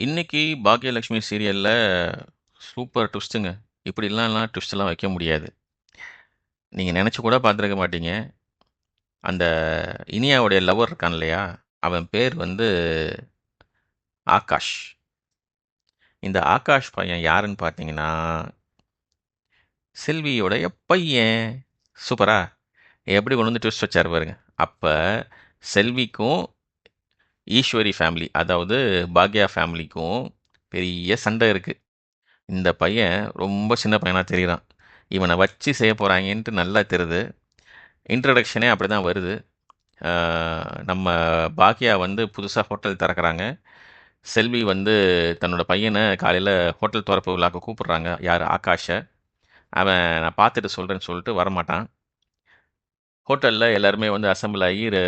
இன்னைக்கு பாக்கியலட்சுமி சீரியலில் சூப்பர் ட்விஸ்ட்டுங்க. இப்படிலாம் ட்விஸ்ட்லாம் வைக்க முடியாது. நீங்கள் நினச்சி கூட பார்த்துருக்க மாட்டீங்க. அந்த இனியாவுடைய லவ்வர் இருக்கான் இல்லையா? அவன் பேர் வந்து ஆகாஷ். இந்த ஆகாஷ் பையன் யாருன்னு பார்த்தீங்கன்னா, செல்வியோடைய பையன். சூப்பரா? எப்படி கொண்டு வந்து ட்விஸ்ட் வச்சார் பாருங்க. அப்போ செல்விக்கும், ஈஸ்வரி ஃபேமிலி அதாவது பாக்யா ஃபேமிலிக்கும் பெரிய சண்டை இருக்குது இந்த பையன் ரொம்ப சின்ன பையனாக தெரியிறான். இவனை வச்சு செய்ய போகிறாங்கன்ட்டு நல்லா தெரியுது. இன்ட்ரோடக்ஷனே அப்படிதான் வருது. நம்ம பாக்யா வந்து புதுசாக ஹோட்டல் திறக்கிறாங்க செல்வி வந்து தன்னோட பையனை காலையில் ஹோட்டல் திறப்பு விழாக்கு கூப்பிட்றாங்க யார் ஆகாஷை அவன் நான் பார்த்துட்டு சொல்கிறேன்னு சொல்லிட்டு வரமாட்டான். ஹோட்டலில் எல்லாருமே வந்து அசெம்பிள் ஆகி ஐ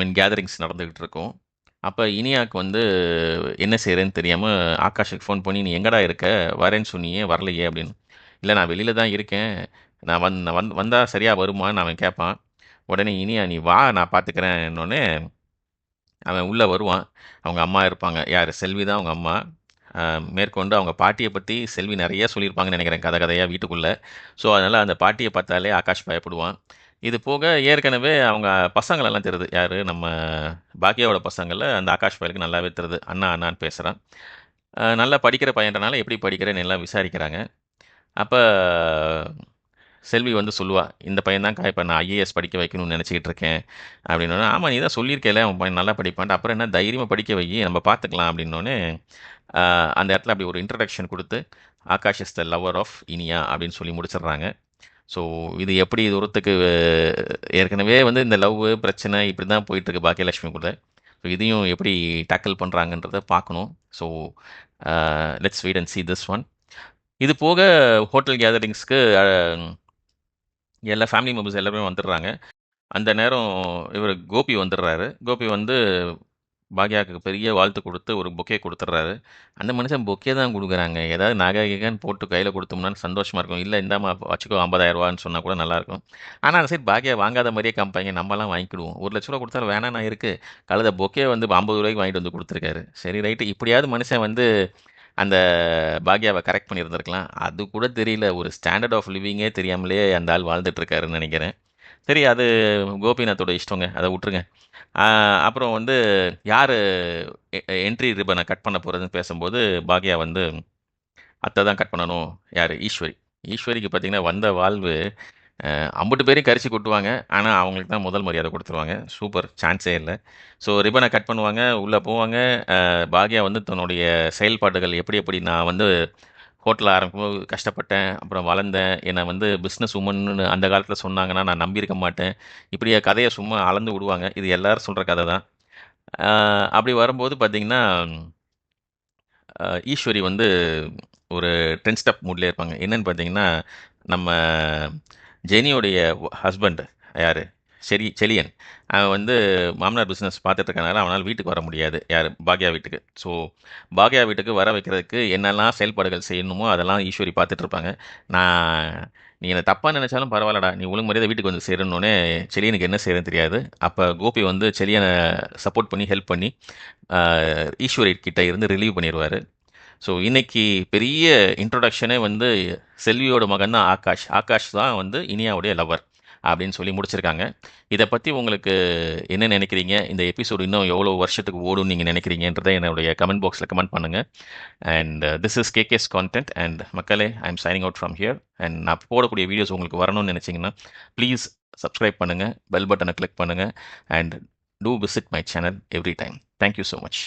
மீன் கேதரிங்ஸ் நடந்துக்கிட்டு இருக்கும். அப்போ இனியாவுக்கு வந்து என்ன செய்கிறேன்னு தெரியாமல் ஆகாஷுக்கு ஃபோன் பண்ணி, "நீ எங்கடா இருக்க? வரேன்னு சொன்னியே, வரலையே" அப்படின்னு. இல்லை நான் வெளியில் தான் இருக்கேன். நான் வந் வந் வந்தால் சரியாக வருமான்னு?" அவன் கேட்பான். உடனே இனியா, "நீ வா நான் பார்த்துக்கிறேன்னொடனே அவன் உள்ளே வருவான். அவங்க அம்மா இருப்பாங்க. யார் செல்வி தான் அவங்க அம்மா. மேற்கொண்டு அவங்க பாட்டியை பற்றி செல்வி நிறைய சொல்லியிருப்பாங்கன்னு நினைக்கிறேன் கதை கதையாக வீட்டுக்குள்ளே ஸோ, அதனால் அந்த பாட்டியை பார்த்தாலே ஆகாஷ் பயப்படுவான். இது போக ஏற்கனவே அவங்க பசங்களெல்லாம் தெரியுது. யார் நம்ம பாக்கியாவோட பசங்களில் அந்த ஆகாஷ் பயலுக்கு நல்லாவே தெரியுது. அண்ணா, அண்ணான்னு பேசுகிறான் நல்லா படிக்கிற பையன்றனால எப்படி படிக்கிறேன்னு எல்லாம் விசாரிக்கிறாங்க. அப்போ செல்வி வந்து சொல்லுவா, "இந்த பையன் தான் இப்ப நான் ஐஏஎஸ் படிக்க வைக்கணும்னு நினச்சிக்கிட்டு இருக்கேன்." அப்படின்னோடனே ஆமாம் நீ தான் சொல்லியிருக்கேல்ல, அவன் பையன் நல்லா படிப்பான்ட்டு. அப்புறம் என்ன தைரியமாக படிக்க வை நம்ம பார்த்துக்கலாம்." அப்படின்னோடனே அந்த இடத்துல அப்படி ஒரு இன்ட்ரடக்ஷன் கொடுத்து "Akash is the lover of Iniya" அப்படின்னு சொல்லி முடிச்சிடுறாங்க. ஸோ, இது எப்படி தூரத்துக்கு ஏற்கனவே வந்து இந்த லவ்வு, பிரச்சனை இப்படி தான் போயிட்டுருக்கு பாக்கியலட்சுமி கூட. ஸோ, இதையும் எப்படி டேக்கிள் பண்ணுறாங்கன்றத பார்க்கணும். So, let's wait and see this one. இது போக ஹோட்டல் கேதரிங்ஸ்க்கு எல்லா ஃபேமிலி மெம்பர்ஸ் எல்லாருமே வந்துடுறாங்க. அந்த நேரம் இவர் கோபி வந்துடுறாரு. கோபி வந்து பாக்யாவுக்கு பெரிய வாழ்த்து கொடுத்து ஒரு பொக்கே கொடுத்துட்றாரு அந்த மனுஷன் பொக்கே தான் கொடுக்குறாங்க ஏதாவது நகை போட்டு கையில் கொடுத்தோம்னா சந்தோஷமாக இருக்கும். இல்லை இந்தாம்மா வச்சுக்கோ ரூ. 50,000ன்னு சொன்னா கூட நல்லாயிருக்கும்." ஆனால் அந்த சைட் பாக்யா வாங்காத மாதிரியே காமிப்பாய்ங்க. நம்மலாம் வாங்கிக்கிடுவோம். ரூ. 1,00,000 குடுத்தாலும் வேணான்னா இருக்குது கழுத பொக்கே வந்து ஐம்பது ரூபாய்க்கு வாங்கிட்டு வந்து கொடுத்துருக்காரு சரி ரைட்டு. இப்படியாவது மனுஷன் வந்து அந்த பாக்யாவை கரெக்ட் பண்ணியிருந்திருக்கலாம். அது கூட தெரியல. ஒரு ஸ்டாண்டர்ட் ஆஃப் லிவிங்கே தெரியாமலே அந்த ஆள் வாழ்ந்துட்டுருக்காருன்னு இருக்காருன்னு சரி அது கோபிநாத்தோட இஷ்டங்க. அதை விட்டுருங்க அப்புறம் வந்து யார் என்ட்ரி ரிபனை கட் பண்ண போகிறதுன்னு பேசும்போது, பாக்யா வந்து அத்தை தான் கட் பண்ணணும். யார் ஈஸ்வரி. ஈஸ்வரிக்கு பார்த்தீங்கன்னா, வந்த வாழ்வு ஐம்பது பேரையும் கரிச்சு கொட்டுவாங்க. ஆனால் அவங்களுக்கு தான் முதல் மரியாதை கொடுத்துருவாங்க சூப்பர்! சான்ஸே இல்லை ஸோ, ரிபனை கட் பண்ணுவாங்க. உள்ளே போவாங்க. பாக்யா வந்து தன்னுடைய செயல்பாடுகள் எப்படி எப்படி நான் வந்து ஹோட்டல் ஆரம்பிக்கும்போது கஷ்டப்பட்டேன். அப்புறம் வளர்ந்தேன். என்னை வந்து பிஸ்னஸ் உமன்னு அந்த காலத்தில் சொன்னாங்கன்னா, நான் நம்பியிருக்க மாட்டேன். இப்படியே கதையை சும்மா அளந்து விடுவாங்க. இது எல்லோரும் சொல்கிற கதை தான். அப்படி வரும்போது பார்த்தீங்கன்னா, ஈஸ்வரி வந்து ஒரு டென்ஸ்ட் அப் மூட்லேயே இருப்பாங்க. என்னென்னு பார்த்தீங்கன்னா, நம்ம ஜெனியோடைய ஹஸ்பண்ட் யார் செரி செலியன் அவன் வந்து மாமனார் பிஸ்னஸ் பார்த்துட்டு இருக்கனால, வீட்டுக்கு வர முடியாது. யார் பாக்யா வீட்டுக்கு. ஸோ, பாக்யா வீட்டுக்கு வர வைக்கிறதுக்கு என்னெல்லாம் செயல்பாடுகள் செய்யணுமோ, அதெல்லாம் ஈஸ்வரி பார்த்துட்டு இருப்பாங்க. நான் "நீ என்னை தப்பாக நினச்சாலும் பரவாயில்லடா நீ ஒழுங்கு மரியாதையா வீட்டுக்கு வந்து சேரணுன்னே செழியனுக்கு என்ன செய்யறது தெரியாது. அப்போ கோபி வந்து செலியனை சப்போர்ட் பண்ணி, ஹெல்ப் பண்ணி, ஈஸ்வரி கிட்டே இருந்து ரிலீவ் பண்ணிடுவார் ஸோ, இன்றைக்கி பெரிய இன்ட்ரொடக்ஷனே வந்து செல்வியோட மகன் தான் ஆகாஷ். ஆகாஷ் தான் வந்து இனியாவுடைய லவ்வர். அப்படின்னு சொல்லி முடிச்சிருக்காங்க. இதை பற்றி உங்களுக்கு என்ன நினைக்கிறீங்க இந்த எபிசோட் இன்னும் எவ்வளோ வருஷத்துக்கு ஓடும் நீங்கள் நினைக்கிறீங்கன்றதை என்னுடைய கமெண்ட் பாக்ஸில் கமெண்ட் பண்ணுங்கள் and this is KK's content and மக்களே I am signing out from here. And நான் போடக்கூடிய வீடியோஸ் உங்களுக்கு வரணும்னு நினச்சிங்கன்னா ப்ளீஸ் சப்ஸ்கிரைப் பண்ணுங்கள் பெல் பட்டனை கிளிக் பண்ணுங்கள் and do visit my channel every time. Thank you much.